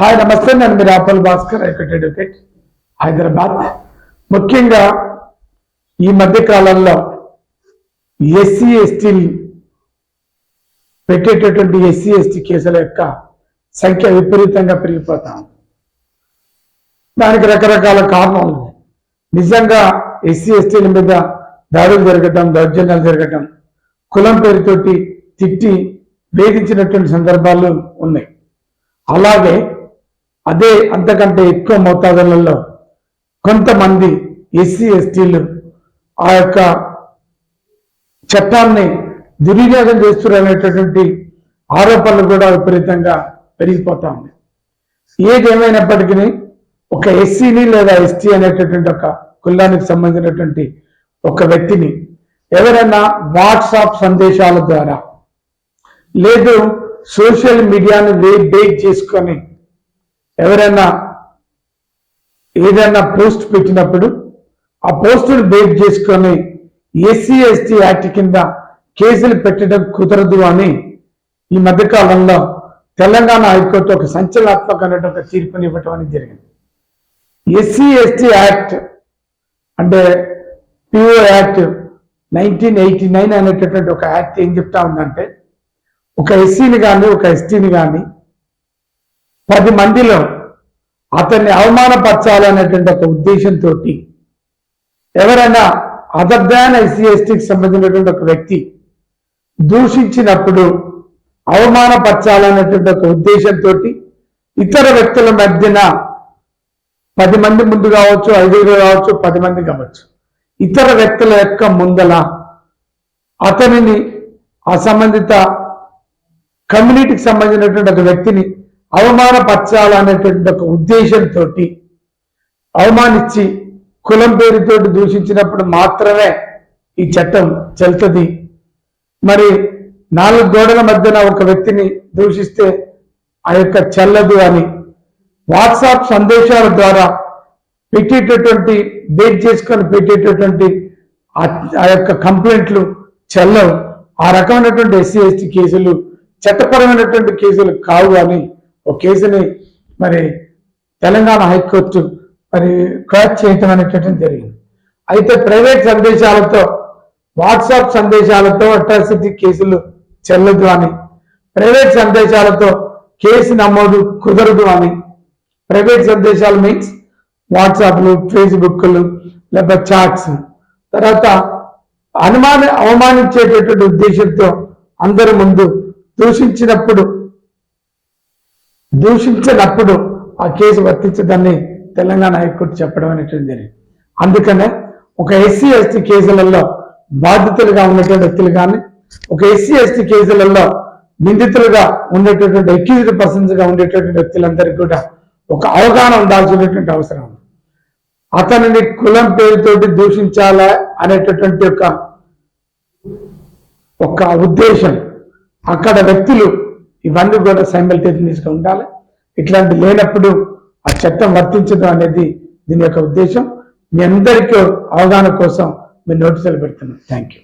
Hi నమస్తే నేను మీరు apple Bhaskar high court advocate Hyderabad. ముఖ్యంగా ఈ మధ్య కాలంలో ఎస్సీ ఎస్టీ పెట్టేటటువంటి ఎస్సీ ఎస్టీ కేసుల యొక్క సంఖ్య విపరీతంగా పెరిగిపోతా ఉంది. దానికి రకరకాల కారణాలు ఉన్నాయి. నిజంగా ఎస్సీ ఎస్టీల మీద దాడులు జరగటం దౌర్జన్యాలు జరగటం కులం పేరుతోటి తిట్టి వేధించినటువంటి సందర్భాలు ఉన్నాయి. అలాగే అదే అంతకంటే ఎక్కువ మోతాదులలో కొంతమంది ఎస్సీ ఎస్టీలు ఆ యొక్క చట్టాన్ని దుర్వినియోగం చేస్తున్నారనేటటువంటి ఆరోపణలు కూడా విపరీతంగా పెరిగిపోతా ఉన్నాయి. ఏది ఒక ఎస్సీని లేదా ఎస్టీ అనేటటువంటి ఒక కులానికి సంబంధించినటువంటి ఒక వ్యక్తిని ఎవరైనా వాట్సాప్ సందేశాల ద్వారా లేదు సోషల్ మీడియాను వే బేక్ చేసుకొని ఎవరైనా ఏదైనా పోస్ట్ పెట్టినప్పుడు ఆ పోస్టును బేట్ చేసుకొని ఎస్సీ ఎస్టీ యాక్ట్ కింద కేసులు పెట్టడం కుదరదు అని ఈ మధ్యకాలంలో తెలంగాణ హైకోర్టు ఒక సంచలనాత్మకమైన ఒక తీర్పుని ఇవ్వటం అనేది జరిగింది. ఎస్సీ ఎస్టీ యాక్ట్ అంటే PO act nineteen eighty nine అనేటటువంటి ఒక యాక్ట్ ఏం చెప్తా ఉందంటే ఒక ఎస్సీని కానీ ఒక ఎస్టీని కానీ పది మందిలో అతన్ని అవమానపరచాలనేటువంటి ఒక ఉద్దేశంతో ఎవరైనా అదర్ దాన్ ఎస్సీఎస్టీకి సంబంధించినటువంటి ఒక వ్యక్తి దూషించినప్పుడు అవమానపరచాలనేటువంటి ఒక ఉద్దేశంతో ఇతర వ్యక్తుల మధ్యన పది మంది ముందు కావచ్చు ఐదుగురు కావచ్చు పది మంది కావచ్చు. ఇతర వ్యక్తుల యొక్క ముందల అతనిని ఆ సంబంధిత కమ్యూనిటీకి సంబంధించినటువంటి ఒక వ్యక్తిని అవమానపరచాలనేటువంటి ఒక ఉద్దేశంతో అవమానించి కులం పేరుతోటి దూషించినప్పుడు మాత్రమే ఈ చట్టం చెల్తది. మరి నాలుగు గోడల మధ్యన ఒక వ్యక్తిని దూషిస్తే ఆ యొక్క చెల్లదు అని వాట్సాప్ సందేశాల ద్వారా పెట్టేటటువంటి బేట్ చేసుకొని పెట్టేటటువంటి ఆ- ఆ యొక్క కంప్లైంట్లు చెల్లవు. ఆ రకమైనటువంటి ఎస్సీ ఎస్టీ కేసులు చట్టపరమైనటువంటి కేసులు కావు అని ఒక కేసుని మరి తెలంగాణ హైకోర్టు మరి క్రాచ్ చేయటం అనేటటువంటి జరిగింది. అయితే ప్రైవేట్ సందేశాలతో వాట్సాప్ సందేశాలతో అట్రాసిటీ కేసులు చెల్లదు అని ప్రైవేట్ సందేశాలతో కేసు నమోదు కుదరదు అని ప్రైవేట్ సందేశాలు మీన్స్ వాట్సాప్లు ఫేస్బుక్లు లేకపోతే చాట్స్. తర్వాత అనుమాన అవమానించేటటువంటి ఉద్దేశంతో అందరి ముందు దూషించినప్పుడు దూషించినప్పుడు ఆ కేసు వర్తించదని తెలంగాణ హైకోర్టు చెప్పడం అనేటువంటి అందుకనే ఒక ఎస్సీ ఎస్టీ కేసులలో బాధితులుగా ఉన్నటువంటి వ్యక్తులు కానీ ఒక ఎస్సీ ఎస్టీ కేసులలో నిందితులుగా ఉండేటటువంటి అక్యూజ్డ్ పర్సన్స్గా ఉండేటటువంటి వ్యక్తులందరికీ కూడా ఒక అవగాహన ఉండాల్సినటువంటి అవసరం ఉంది. అతనిని కులం పేరుతోటి దూషించాలా అనేటటువంటి ఒక ఒక ఉద్దేశం అక్కడ వ్యక్తులు ఇవన్నీ కూడా సైమల్టేనియస్గా ఉండాలి ఇట్లాంటి లేనప్పుడు ఆ చట్టం వర్తించడం అనేది దీని యొక్క ఉద్దేశం. మీ అందరికీ అవగాహన కోసం మేము నోటీసులు పెడుతున్నాం థ్యాంక్ యూ